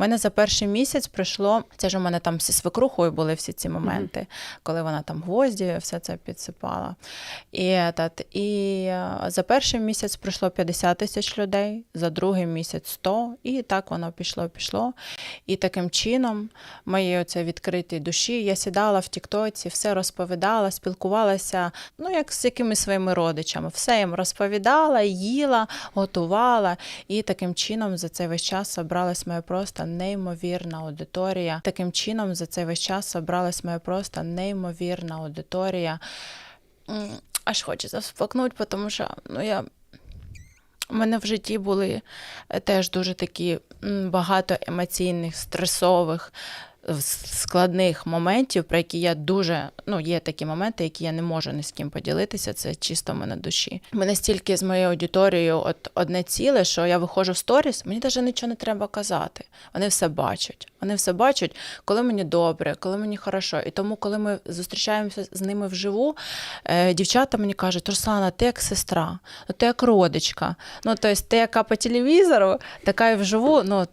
У мене за перший місяць пройшло. Це ж у мене там зі свекрухою були всі ці моменти, коли вона там гвозді, все це підсипала. І, этот, і е, за перший місяць пройшло 50 тисяч людей, за другий місяць 100, і так воно пішло, пішло. І таким чином, моєї оце відкритій душі, я сідала в Тіктоці, все розповідала, спілкувалася, ну як з якимись своїми родичами. Все їм розповідала, їла, готувала. І таким чином за цей весь час собралась моя просто неймовірна аудиторія. Таким чином за цей весь час собралась моя просто неймовірна аудиторія. Аж хочеться всплакнути, тому що ну, я у мене в житті були е, теж дуже такі багато емоційних, стресових, складних моментів, про які я дуже ну, є такі моменти, які я не можу ні з ким поділитися. Це чисто мене душі. Ми настільки з моєю аудиторією от одне ціле, що я виходжу в сторіс, мені навіть нічого не треба казати. Вони все бачать. Вони все бачать, коли мені добре, коли мені хорошо. І тому, коли ми зустрічаємося з ними вживу, е, дівчата мені кажуть, Руслана, ти як сестра, ну ти як родичка. Ну, тобто, ти яка по телевізору, така і вживу. Ну,